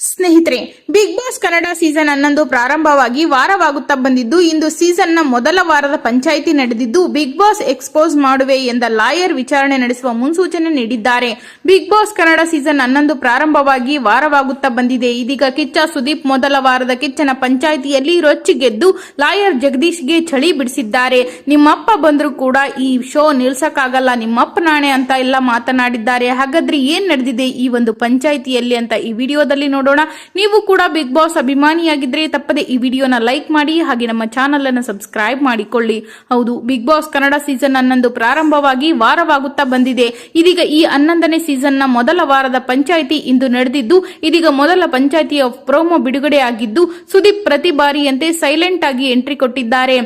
ಸ್ನೇಹಿತರೆ big boss Kannada season ಹನ್ನೊಂದು ಪ್ರಾರಂಭವಾಗಿ ವಾರವಾಗುತ್ತಾ ಬಂದಿದ್ದು, ಇಂದು ಸೀಸನ್ನ ಮೊದಲ ವಾರದ ಪಂಚಾಯಿತಿ ನಡೆದಿದ್ದು ಬಿಗ್ ಬಾಸ್ ಎಕ್ಸ್ಪೋಸ್ ಮಾಡುವೆ ಎಂದ ಲಾಯರ್ ವಿಚಾರಣೆ ನಡೆಸುವ ಮುನ್ಸೂಚನೆ ನೀಡಿದ್ದಾರೆ. ಬಿಗ್ ಬಾಸ್ ಕನ್ನಡ ಸೀಸನ್ ಹನ್ನೊಂದು ಪ್ರಾರಂಭವಾಗಿ ವಾರವಾಗುತ್ತಾ ಬಂದಿದೆ. ಇದೀಗ ಕಿಚ್ಚ ಸುದೀಪ್ ಮೊದಲ ವಾರದ ಕಿಚ್ಚನ ಪಂಚಾಯಿತಿಯಲ್ಲಿ ರೊಚ್ಚಿಗೆದ್ದು ಲಾಯರ್ ಜಗದೀಶ್ಗೆ ಚಳಿ ಬಿಡಿಸಿದ್ದಾರೆ. ನಿಮ್ಮಪ್ಪ ಬಂದರೂ ಕೂಡ ಈ ಶೋ ನಿಲ್ಸಕ್ಕಾಗಲ್ಲ, ನಿಮ್ಮಪ್ಪ ನಾಣೆ ಅಂತ ಎಲ್ಲ ಮಾತನಾಡಿದ್ದಾರೆ. ಹಾಗಾದ್ರೆ ಏನ್ ನಡೆದಿದೆ ಈ ಒಂದು ಪಂಚಾಯಿತಿಯಲ್ಲಿ ಅಂತ ಈ ವಿಡಿಯೋದಲ್ಲಿ ನೋಡೋಣ. ನೀವು ಕೂಡ ಬಿಗ್ ಬಾಸ್ ಅಭಿಮಾನಿಯಾಗಿದ್ರೆ ತಪ್ಪದೆ ಈ ವಿಡಿಯೋನ ಲೈಕ್ ಮಾಡಿ ಹಾಗೆ ನಮ್ಮ ಚಾನಲ್ ಅನ್ನು ಸಬ್ಸ್ಕ್ರೈಬ್ ಮಾಡಿಕೊಳ್ಳಿ. ಹೌದು ಬಿಗ್ ಬಾಸ್ ಕನ್ನಡ ಸೀಸನ್ ಹನ್ನೊಂದು ಪ್ರಾರಂಭವಾಗಿ ವಾರವಾಗುತ್ತಾ ಬಂದಿದೆ. ಇದೀಗ ಈ ಹನ್ನೊಂದನೇ ಸೀಸನ್ ಮೊದಲ ವಾರದ ಪಂಚಾಯಿತಿ ಇಂದು ನಡೆದಿದ್ದು, ಇದೀಗ ಮೊದಲ ಪಂಚಾಯಿತಿಯ ಪ್ರೋಮೋ ಬಿಡುಗಡೆ ಆಗಿದ್ದು ಸುದೀಪ್ ಪ್ರತಿ ಬಾರಿಯಂತೆ ಸೈಲೆಂಟ್ ಆಗಿ ಎಂಟ್ರಿ ಕೊಟ್ಟಿದ್ದಾರೆ.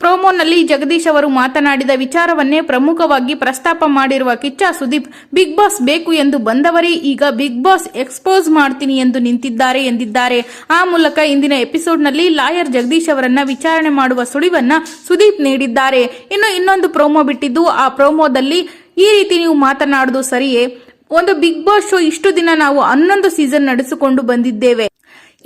ಪ್ರೋಮೋನಲ್ಲಿ ಜಗದೀಶ್ ಅವರು ಮಾತನಾಡಿದ ವಿಚಾರವನ್ನೇ ಪ್ರಮುಖವಾಗಿ ಪ್ರಸ್ತಾಪ ಮಾಡಿರುವ ಕಿಚ್ಚ ಸುದೀಪ್, ಬಿಗ್ ಬಾಸ್ ಬೇಕು ಎಂದು ಬಂದವರೇ, ಈಗ ಬಿಗ್ ಬಾಸ್ ಎಕ್ಸ್ಪೋಸ್ ಮಾಡ್ತೀನಿ ಎಂದು ನಿಂತಿದ್ದಾರೆ ಎಂದಿದ್ದಾರೆ. ಆ ಮೂಲಕ ಇಂದಿನ ಎಪಿಸೋಡ್ನಲ್ಲಿ ಲಾಯರ್ ಜಗದೀಶ್ ಅವರನ್ನ ವಿಚಾರಣೆ ಮಾಡುವ ಸುಳಿವನ್ನ ಸುದೀಪ್ ನೀಡಿದ್ದಾರೆ. ಇನ್ನು ಇನ್ನೊಂದು ಪ್ರೋಮೋ ಬಿಟ್ಟಿದ್ದು, ಆ ಪ್ರೋಮೋದಲ್ಲಿ ಈ ರೀತಿ ನೀವು ಮಾತನಾಡುವುದು ಸರಿಯೇ? ಒಂದು ಬಿಗ್ ಬಾಸ್ ಶೋ ಇಷ್ಟು ದಿನ ನಾವು ಹನ್ನೊಂದು ಸೀಸನ್ ನಡೆಸಿಕೊಂಡು ಬಂದಿದ್ದೇವೆ.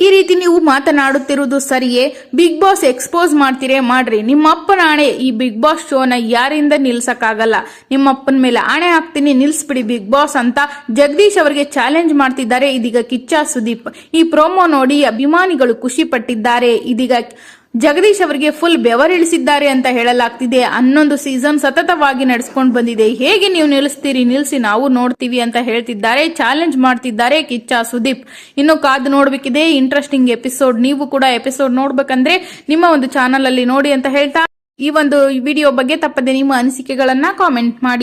ಈ ರೀತಿ ನೀವು ಮಾತನಾಡುತ್ತಿರುವುದು ಸರಿಯೇ? ಬಿಗ್ ಬಾಸ್ ಎಕ್ಸ್ಪೋಸ್ ಮಾಡ್ತೀರೇ? ಮಾಡ್ರಿ. ನಿಮ್ಮಪ್ಪನ ಆಣೆ ಈ ಬಿಗ್ ಬಾಸ್ ಶೋನ ಯಾರಿಂದ ನಿಲ್ಸಕ್ಕಾಗಲ್ಲ? ನಿಮ್ಮಪ್ಪನ ಮೇಲೆ ಆಣೆ ಹಾಕ್ತೀನಿ, ನಿಲ್ಸ್ಬಿಡಿ ಬಿಗ್ ಬಾಸ್ ಅಂತ ಜಗದೀಶ್ ಅವರಿಗೆ ಚಾಲೆಂಜ್ ಮಾಡ್ತಿದ್ದಾರೆ ಇದೀಗ ಕಿಚ್ಚ ಸುದೀಪ್. ಈ ಪ್ರೋಮೋ ನೋಡಿ ಅಭಿಮಾನಿಗಳು ಖುಷಿ ಪಟ್ಟಿದ್ದಾರೆ ಇದೀಗ ಜಗದೀಶ್ ಅವರಿಗೆ ಫುಲ್ ಬೆವರಿಳಿಸಿದ್ದಾರೆ ಅಂತ ಹೇಳಲಾಗ್ತಿದೆ. ಹನ್ನೊಂದು ಸೀಸನ್ ಸತತವಾಗಿ ನಡೆಸ್ಕೊಂಡು ಬಂದಿದೆ. ಹೇಗೆ ನೀವು ನಿಲ್ಲಿಸ್ತೀರಿ? ನಿಲ್ಲಿಸಿ ನಾವು ನೋಡ್ತೀವಿ ಅಂತ ಹೇಳ್ತಿದ್ದಾರೆ. ಚಾಲೆಂಜ್ ಮಾಡ್ತಿದ್ದಾರೆ ಕಿಚ್ಚ, ಸುದೀಪ್. ಇನ್ನು ಕಾದು ನೋಡ್ಬೇಕಿದೆ. ಇಂಟ್ರೆಸ್ಟಿಂಗ್ ಎಪಿಸೋಡ್ ನೀವು ಕೂಡ ಎಪಿಸೋಡ್ ನೋಡ್ಬೇಕಂದ್ರೆ ನಿಮ್ಮ ಒಂದು ಚಾನಲ್ ಅಲ್ಲಿ ನೋಡಿ ಅಂತ ಹೇಳ್ತಾ ಈ ಒಂದು ವಿಡಿಯೋ ಬಗ್ಗೆ ತಪ್ಪದೆ ನಿಮ್ಮ ಅನಿಸಿಕೆಗಳನ್ನ ಕಾಮೆಂಟ್ ಮಾಡಿ.